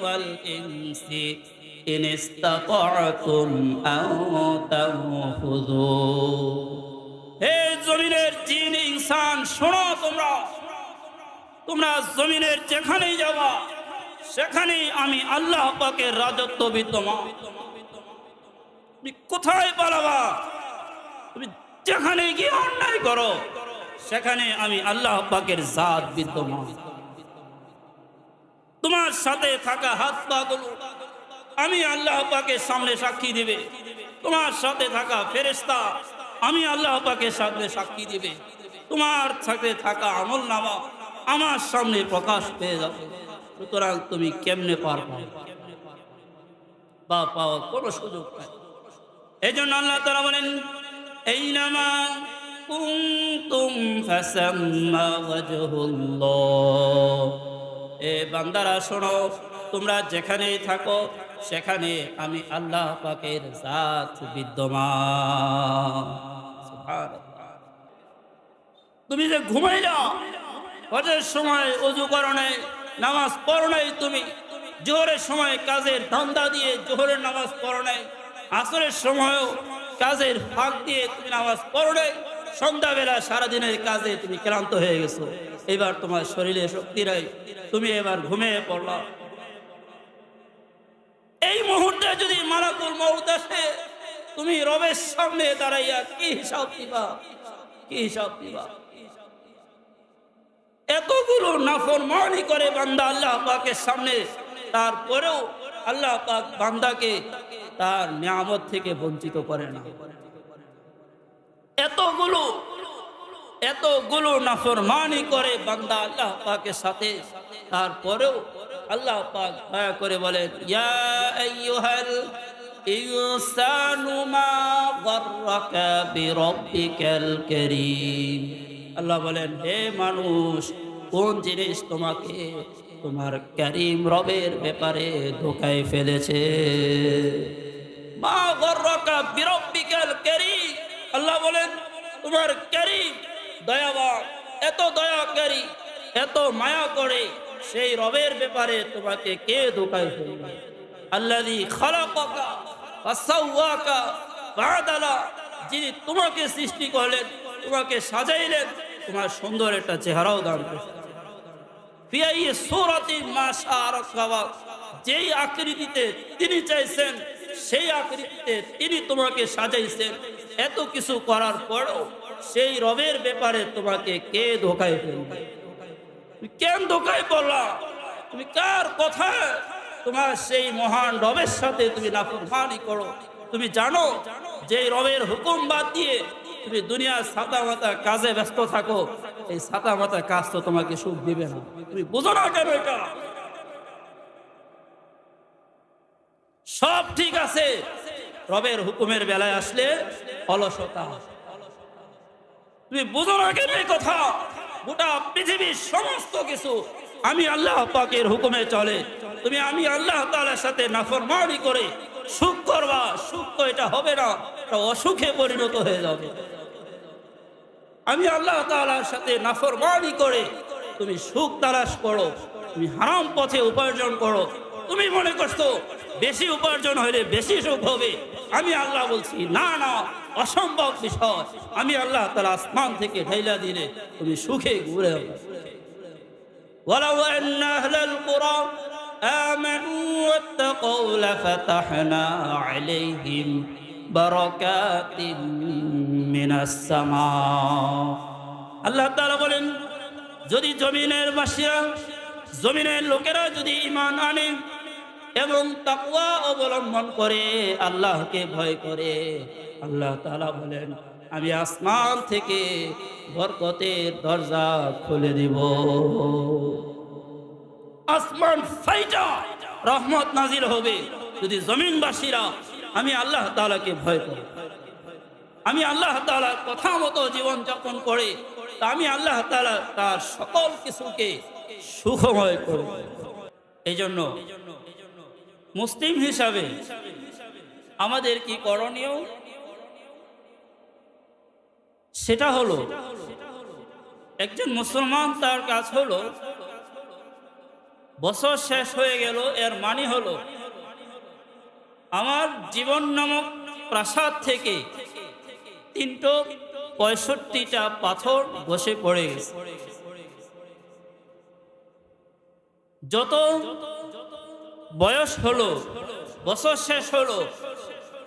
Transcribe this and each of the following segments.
ওয়াল ইনসি, in ইসতাতা'তুম আন তানফুযু। হে জমিনের জিন ইনসান, শোনো তোমরা। তোমরা জমিনের যেখানেই যাবা, সেখানেই আমি আল্লাহ পাকের রাজত্ব বিদ্যমান। তুমি কোথায় পালাবা? তুমি যেখানে গিয়ে অন্যায় করো, সেখানে আমি আল্লাহ পাকের জাত বিদ্যমান। তোমার সাথে থাকা হাত পা গুলো আমি আল্লাহ পাকের সামনে সাক্ষী দিবে। তোমার সাথে থাকা ফেরেস্তা আমি আল্লাহ পাকের সামনে সাক্ষী দিবে। তোমার সাথে থাকা আমল নামা আমার সামনে প্রকাশ পেয়ে যাবে। সুতরাং তুমি কেমনে পার বা পাওয়ার কোনো সুযোগ নাই। এই জন্য আল্লাহ তারা বলেন এই নামা কুন্তুম ফাসাম্মা ওয়াজহুল্লাহ। এ বান্দারা শোনো, তোমরা যেখানেই থাকো, সেখানে আমি আল্লাহ পাকের জাত বিদ্যমান। তুমি যে ঘুমাইলা, হজের সময় অজু করো নামাজ পড়ো নাই তুমি, জোহরের সময় কাজের ধান্দা দিয়ে জোহরের নামাজ পড়ো নাই, আসরের সময়ও কাজের ফাঁক দিয়ে তুমি নামাজ পড়ো নাই, সন্ধ্যাবেলা সারাদিনের কাজে তুমি ক্লান্ত হয়ে গেছো। এবার তোমার শরীরে শক্তি নাই। তুমি এবার ঘুমিয়ে পড়লা। এই মুহূর্তে যদি মালাকুল মৌত আসে, তুমি রবের সামনে দাঁড়াইয়া কি হিসাব দিবা? কি হিসাব দিবা? এতগুলো নাফরমানি করে বান্দা আল্লাহ পাকের সামনে, তারপরেও আল্লাহ পাক বান্দাকে তার নিয়ামত থেকে বঞ্চিত করে না। এতগুলো এতগুলো নাফরমানি করে বান্দা আল্লাহ পাকের সাথে। তারপরেও আল্লাহ পাক দয়া করে বলেন, ইয়া আইয়ুহাল ইনসানু মা গর্রাকা বিরব্বিকাল কারীম। আল্লাহ বলেন, হে মানুষ, কোন জিনিস তোমাকে তোমার করিম রবের ব্যাপারে ধোকায় ফেলেছে? মা গর্রকা বিরব্বিকাল করিম। আল্লাহ বলেন, তোমার করিম দয়াবান, এত দয়াকারী এত মায়া করে সেই রবের ব্যাপারে তোমাকে কে ধোকায় ফেলবে? আল্লাযী খালাকাকা যিনি তোমাকে সৃষ্টি করলেন, তোমাকে সাজাইলেন, তোমার সুন্দর একটা চেহারাও দান যেই আকৃতিতে তিনি চাইছেন, সেই আকৃতিতে তিনি তোমাকে সাজাইছেন। এত কিছু করার পরও সেই রবের ব্যাপারে তোমাকে কে ধোকায় ফেলবে? তুমি কেন ধোকায় পড়লা? তুমি কার কথা তোমার সেই মহান রবের সাথে তুমি নাফরমানি করো। তুমি জানো যে রবের হুকুম বাদ দিয়ে তুমি দুনিয়ার ছাতা মাতা কাজে ব্যস্ত থাকো, এই ছাতা মাতা কাজ তো তোমাকে সুখ দিবে না। তুমি বুঝো না কেন এটা? সব ঠিক আছে। রবের হুকুমের বেলায় আসলে অলসতা। তুমি বুঝো না কেন এই কথা? গোটা পৃথিবীর সমস্ত কিছু আমি আল্লাহ পাকের হুকুমে চলে। তুমি আমি আল্লাহ তাআলার সাথে নাফরমানি করে সুখ করবা, সুখ তো এটা হবে না অসুখে পরিণত হয়ে যাবে। আমি আল্লাহ তাআলার সাথে নাফরমানি করে তুমি সুখ তালাশ করো, তুমি হারাম পথে উপার্জন করো। তুমি মনে করছ বেশি উপার্জন হলে বেশি সুখ হবে আমি আল্লাহ বলছি না না অসম্ভব বিষয় আমি আল্লাহ তালা আসমান থেকে ঢাইলা দিলে তুমি সুখে ঘুরে হবে ولو أن أهل القرى آمنوا واتقوا لفتحنا عليهم بركات من السماء আল্লাহ তাআলা বলেন যদি জমিনের বাসিয়া জমিনের লোকেরা যদি ইমান আনে এবং তাকওয়া অবলম্বন করে আল্লাহকে ভয় করে। আল্লাহ তাআলা বলেন, আমি আসমান থেকে বরকতের দরজা খুলে দিব। আসমান ফাইটা রহমত নাজির হবে যদি জমিনবাসীরা আমি আল্লাহ তাআলাকে ভয় করি। আমি আল্লাহ তাআলার কথা মতো জীবন যাপন করে, তা আমি আল্লাহ তাআলা তার সকল কিছুকে সুখময় করে। এই জন্য মুসলিম হিসাবে আমাদের কি করণীয়? সেটা হলো, একজন মুসলমান তার কাজ হলো, বছর শেষ হয়ে গেল, এর মানে হলো, আমার জীবন নামক প্রাসাদ থেকে তিনটো পঁয়ষট্টিটা পাথর বসে পড়ে যত বয়স হলো, বছর শেষ হলো।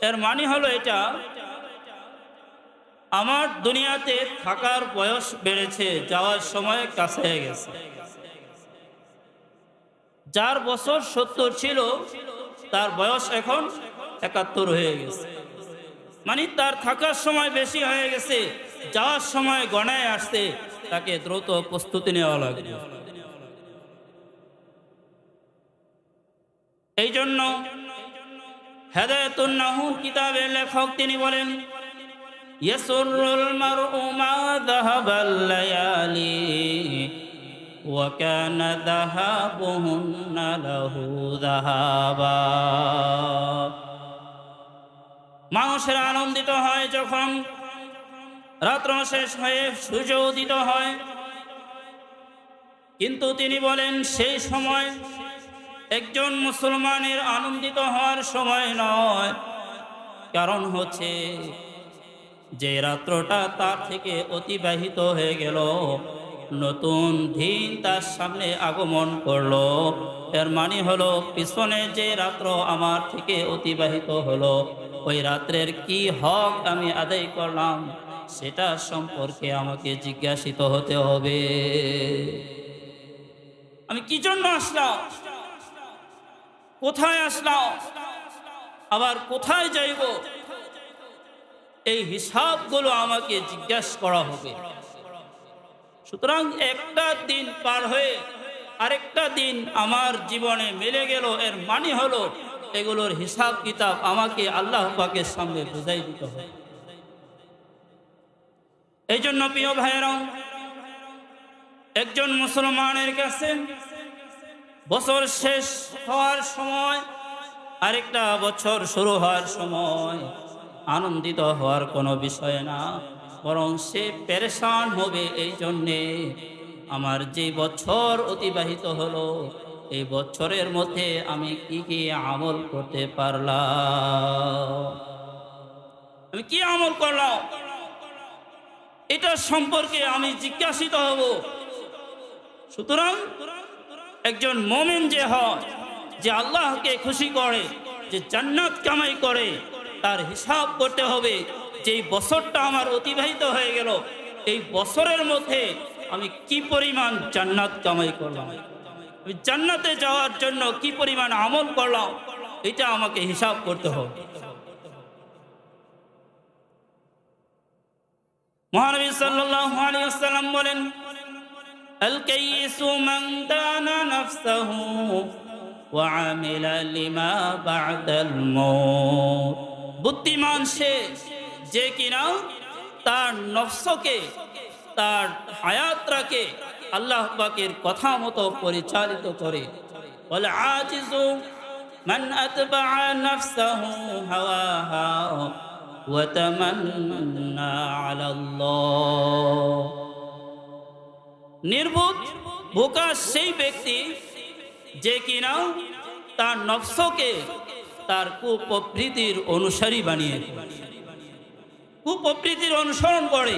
এর মানে হলো এটা, আমার দুনিয়াতে থাকার বয়স বেড়েছে, যাওয়ার সময় কাছে হয়ে গেছে। যার বছর সত্তর ছিল, তার বয়স এখন একাত্তর হয়ে গেছে। মানে তার থাকার সময় বেশি হয়ে গেছে, যাওয়ার সময় গণায় আসছে তাকে দ্রুত প্রস্তুতি নেওয়া লাগবে। এই জন্য হেদায়তুন্নাহুর কিতাবের লেখক তিনি বলেন, ইয়াসুরুল মারউ মা যাহাবাল লায়ালি ওয়া কানা যাহাবুহুন্না লাহু যাহাবা। মানুষের আনন্দিত হয় যখন রাত্র শেষ হয়ে সূর্য উদিত হয়। কিন্তু তিনি বলেন, সেই সময় একজন মুসলমানের আনন্দিত হওয়ার সময় নয়। কারণ হচ্ছে, যে রাত্রটা তার থেকে অতিবাহিত হয়ে গেল, নতুন দিন তার সামনে আগমন করল। এর মানে হলো, পিছনে যে রাত্র আমার থেকে অতিবাহিত হলো, ওই রাত্রের কি হক আমি আদায় করলাম, সেটা সম্পর্কে আমাকে জিজ্ঞাসিত হতে হবে। আমি কি জন্য আসলাম? কোথায় আসলাম? আবার কোথায় যাইব? এই হিসাবগুলো আমাকে জিজ্ঞাসা করা হবে। সুতরাং একটা দিন পার হয়ে আরেকটা দিন আমার জীবনে মিলে গেল। এর মানে হলো এগুলোর হিসাব কিতাব আমাকে আল্লাহ পাকের সামনে বুঝাই দিতে হবে। এই জন্য প্রিয় ভাইয়েরাও, একজন মুসলমানের কাছে বছর শেষ হওয়ার সময়, আরেকটা বছর শুরু হওয়ার সময় আনন্দিত হওয়ার কোনো বিষয় না। বরং সে পেরেশান হবে এই জন্যে আমার যে বছর অতিবাহিত হলো, এই বছরের মধ্যে আমি কি কি আমল করতে পারলাম? আমি কি আমল করলাম? এটা সম্পর্কে আমি জিজ্ঞাসিত হব। সুতরাং একজন মোমেন যে হয়, যে আল্লাহকে খুশি করে, যে জান্নাত কামাই করে, তার হিসাব করতে হবে যে বছরটা আমার অতিবাহিত হয়ে গেল, এই বছরের মধ্যে আমি কি পরিমাণ জান্নাত কামাই করলাম? আমি জান্নাতে যাওয়ার জন্য কি পরিমাণ আমল করলাম? এটা আমাকে হিসাব করতে হবে। মহানবী ওয়াসাল্লাম বলেন আল কাইসু মান দানা নাফসাহু ওয়া আমিলা লিমা বা'দাল মউত বুদ্ধিমান সে যে কিনা তার নফসকে তার হায়াতটাকে আল্লাহ পাকের কথা মতো পরিচালিত করে বলে আজিজু মান আতবা নাফসাহু হাওয়াহা وتمنى على الله নির্বোধ বোকা সেই ব্যক্তি যে কিনা তার নফসকে তার কুপ্রবৃত্তির অনুসারী বানিয়ে কুপ্রবৃত্তির অনুসরণ করে,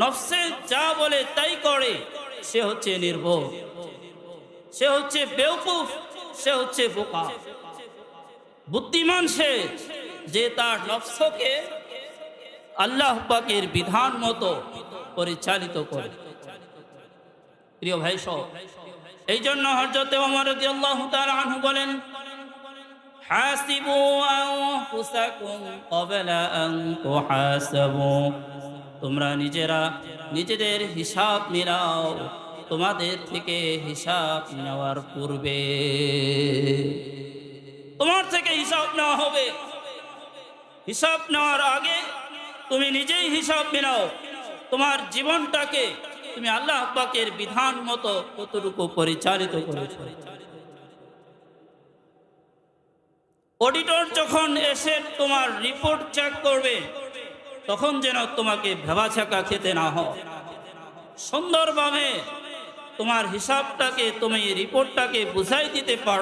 নফসে যা বলে তাই করে, সে হচ্ছে নির্বোধ। সে হচ্ছে বেউকুফ সে হচ্ছে বোকা। বুদ্ধিমান সে যে তার নফসকে আল্লাহ পাকের বিধান মতো পরিচালিত করে। প্রিয় ভাই সহ। এই জন্য হজরতে ওমর রাদিয়াল্লাহু তাআলা আনহু বলেন, হাসিবু আনফুসাকুম ক্বাবলা আন তুহাসাবু। তোমরা নিজেরা নিজেদের হিসাব মিলাও, তোমাদের থেকে হিসাব নেওয়ার পূর্বে। তোমার থেকে হিসাব নেওয়া হবে। হিসাব নেওয়ার আগে তুমি নিজেই হিসাব মিলাও। তোমার জীবনটাকে তুমি আল্লাহ পাকের বিধান মতো কতটুকু পরিচালিত অডিটর যখন এসে তোমার রিপোর্ট চেক করবে, তখন যেন তোমাকে ভেবা ছাকা খেতে না হয়। সুন্দরভাবে তোমার হিসাবটাকে, তুমি রিপোর্টটাকে বুঝাই দিতে পারো।